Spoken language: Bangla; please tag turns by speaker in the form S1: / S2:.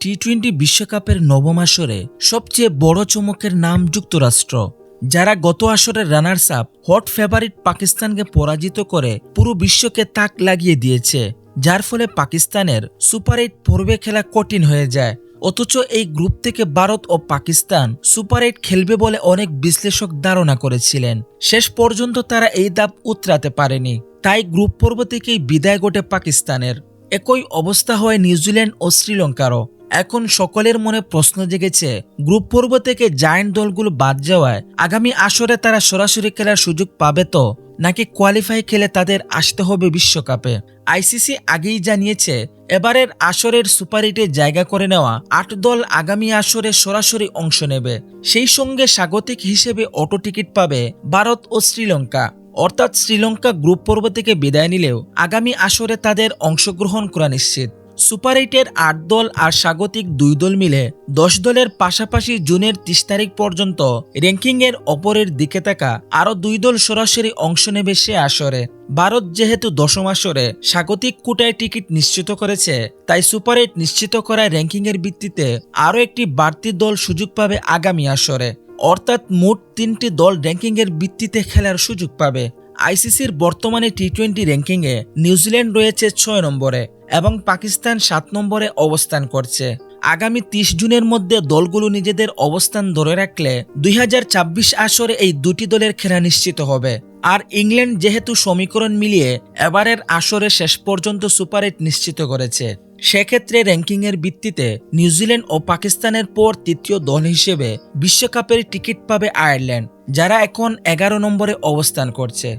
S1: টি টোয়েন্টি বিশ্বকাপের নবম আসরে সবচেয়ে বড় চমকের নাম যুক্তরাষ্ট্র, যারা গত আসরের রানার্স আপ হট ফেভারিট পাকিস্তানকে পরাজিত করে পুরো বিশ্বকে তাক লাগিয়ে দিয়েছে, যার ফলে পাকিস্তানের সুপার এইট পর্বে খেলা কঠিন হয়ে যায়। অথচ এই গ্রুপ থেকে ভারত ও পাকিস্তান সুপার এইট খেলবে বলে অনেক বিশ্লেষক ধারণা করেছিলেন। শেষ পর্যন্ত তারা এই দাব উতরাতে পারেনি। তাই গ্রুপ পর্ব থেকেই বিদায় ঘটে পাকিস্তানের। একই অবস্থা হয় নিউজিল্যান্ড ও শ্রীলঙ্কারও। এখন সকলের মনে প্রশ্ন জেগেছে, গ্রুপ পর্ব থেকে জায়ান্ট দলগুলো বাদ যাওয়ায় আগামী আসরে তারা সরাসরি খেলার সুযোগ পাবে তো? নাকি কোয়ালিফাই খেলে তাদের আসতে হবে বিশ্বকাপে? আইসিসি আগেই জানিয়েছে, এবারের আসরের সুপার এইটে জায়গা করে নেওয়া আট দল আগামী আসরে সরাসরি অংশ নেবে। সেই সঙ্গে স্বাগতিক হিসেবে অটো টিকিট পাবে ভারত ও শ্রীলঙ্কা। অর্থাৎ শ্রীলঙ্কা গ্রুপ পর্ব থেকে বিদায় নিলেও আগামী আসরে তাদের অংশগ্রহণ করা নিশ্চিত। সুপার এইটের আট দল আর স্বাগতিক দুই দল মিলে দশ দলের পাশাপাশি জুনের তিরিশ তারিখ পর্যন্ত র্যাঙ্কিংয়ের অপরের দিকে থাকা আরও দুই দল সরাসরি অংশ নেবে সে আসরে। ভারত যেহেতু দশম আসরে, স্বাগতিক কোটায় টিকিট নিশ্চিত করেছে, তাই সুপার এইট নিশ্চিত করা র্যাঙ্কিংয়ের ভিত্তিতে আরও একটি বাড়তি দল সুযোগ পাবে আগামী আসরে। অর্থাৎ মোট তিনটি দল র্যাঙ্কিংয়ের ভিত্তিতে খেলার সুযোগ পাবে। আইসিসির বর্তমানে টি টোয়েন্টি র্যাঙ্কিংয়ে নিউজিল্যান্ড রয়েছে ছয় নম্বরে এবং পাকিস্তান সাত নম্বরে অবস্থান করছে। আগামী তিরিশ জুনের মধ্যে দলগুলো নিজেদের অবস্থান ধরে রাখলে দুই হাজার ছাব্বিশ আসরে এই দুটি দলের খেলা নিশ্চিত হবে। আর ইংল্যান্ড যেহেতু সমীকরণ মিলিয়ে এবারের আসরে শেষ পর্যন্ত সুপার এইট নিশ্চিত করেছে। সেক্ষেত্রে র্যাঙ্কিংয়ের ভিত্তিতে নিউজিল্যান্ড ও পাকিস্তানের পর তৃতীয় দল হিসেবে বিশ্বকাপের টিকিট পাবে আয়ারল্যান্ড, যারা এখন এগারো নম্বরে অবস্থান করছে।